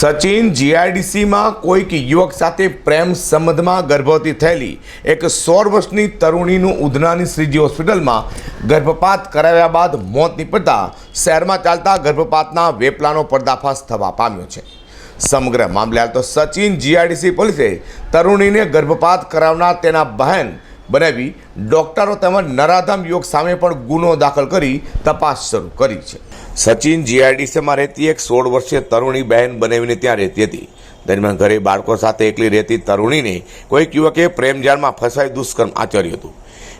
સચિન જીઆઈડીસીમાં કોઈક યુવક સાથે પ્રેમ સંબંધમાં ગર્ભવતી થયેલી એક સોળ વર્ષની તરુણીનું ઉધનાની શ્રીજી હોસ્પિટલમાં ગર્ભપાત કરાવ્યા બાદ મોત નીપજતા શહેરમાં ચાલતા ગર્ભપાતના વેપલાનો પર્દાફાશ થવા પામ્યો છે. સમગ્ર મામલે હાલ તો સચિન જીઆઈડીસી પોલીસે તરુણીને ગર્ભપાત કરાવનાર તેના બહેન બનાવી ડોક્ટરો તેમજ નરાધમ યોગ સામે પણ ગુનો દાખલ કરી તપાસ શરૂ કરી છે. સચિન જીઆઈડીસીમાં રહેતી એક સોળ વર્ષીય તરુણી બહેન બનાવીને ત્યાં રહેતી હતી. દરમિયાન ઘરે બાળકો સાથે એકલી રહેતી તરુણીને કોઈક યુવકે પ્રેમજાળમાં ફસાઈ દુષ્કર્મ આચર્યું હતું.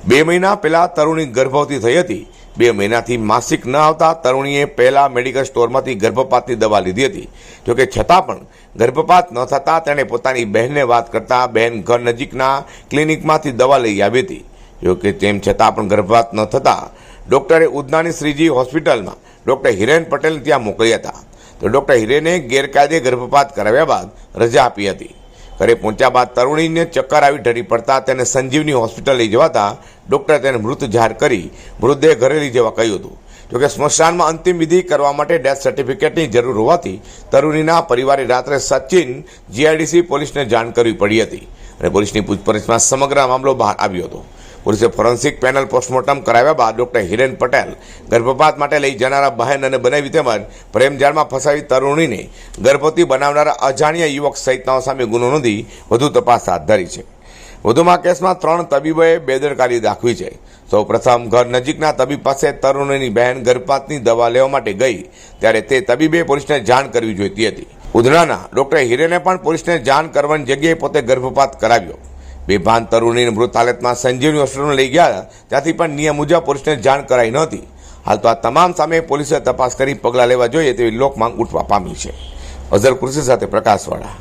બે મહિના પહેલાં તરુણી ગર્ભવતી થઈ હતી. બે મહિનાથી માસિક ન આવતા તરુણીએ પહેલા મેડિકલ સ્ટોરમાંથી ગર્ભપાતની દવા લીધી હતી. જોકે છતાં પણ ગર્ભપાત ન થતાં તેણે પોતાની બહેનને વાત કરતા બહેન ઘર નજીકના ક્લિનિકમાંથી દવા લઈ આવી હતી. જોકે તેમ છતાં પણ ગર્ભપાત ન થતાં ડૉક્ટરે ઉદનાની શ્રીજી હોસ્પિટલમાં ડૉક્ટર હિરેન પટેલ ત્યાં મોકલ્યા હતા. તો ડૉક્ટર હિરેને ગેરકાયદે ગર્ભપાત કરાવ્યા બાદ રજા આપી હતી. ઘરે પહોંચ્યા બાદ તરુણીને ચક્કર આવી ઢળી પડતા તેને સંજીવની હોસ્પિટલ લઈ જવાતા ડૉક્ટરે તેને મૃત જાહેર કરી મૃતદેહ ઘરે લઈ જવા કહ્યું હતું. જોકે સ્મશાનમાં અંતિમ વિધિ કરવા માટે ડેથ સર્ટિફિકેટની જરૂર હોવાથી તરુણીના પરિવારે રાત્રે સચિન જીઆઈડીસી પોલીસને જાણ કરવી પડી હતી અને પોલીસની પૂછપરછમાં સમગ્ર મામલો બહાર આવ્યો હતો. પોલીસે ફોરેન્સિક પેનલ પોસ્ટમોર્ટમ કરાવ્યા બાદ ડોક્ટર હિરેન પટેલ ગર્ભપાત માટે લઈ જનારા બહેન અને બનાવી તેમજ પ્રેમજાળમાં ફસાવી તરુણીને ગર્ભવતી બનાવનારા અજાણ્યા યુવક સહિતનાઓ સામે ગુનો નોંધી વધુ તપાસ હાથ ધરી છે. વધુમાં કેસમાં ત્રણ તબીબોએ બેદરકારી દાખવી છે. સૌ પ્રથમ ઘર નજીકના તબીબ પાસે તરુણીની બહેન ગર્ભપાતની દવા લેવા માટે ગઈ, ત્યારે તે તબીબે પોલીસને જાણ કરવી જોઈતી હતી. ઉધનાના ડોક્ટર હિરેને પણ પોલીસને જાણ કરવાની જગ્યાએ પોતે ગર્ભપાત કરાવ્યો. બેભાન તરુણીને મૃત હાલતમાં સંજીવની હોસ્પિટલમાં લઈ ગયા ત્યાંથી પણ નિયમ મુજબ પોલીસને જાણ કરાઈ નહોતી. હાલ તો આ તમામ સામે પોલીસે તપાસ કરી પગલાં લેવા જોઈએ તેવી લોકમાંગ ઉઠવા પામી છે. અઝર કૃષિ સાથે પ્રકાશવાળા.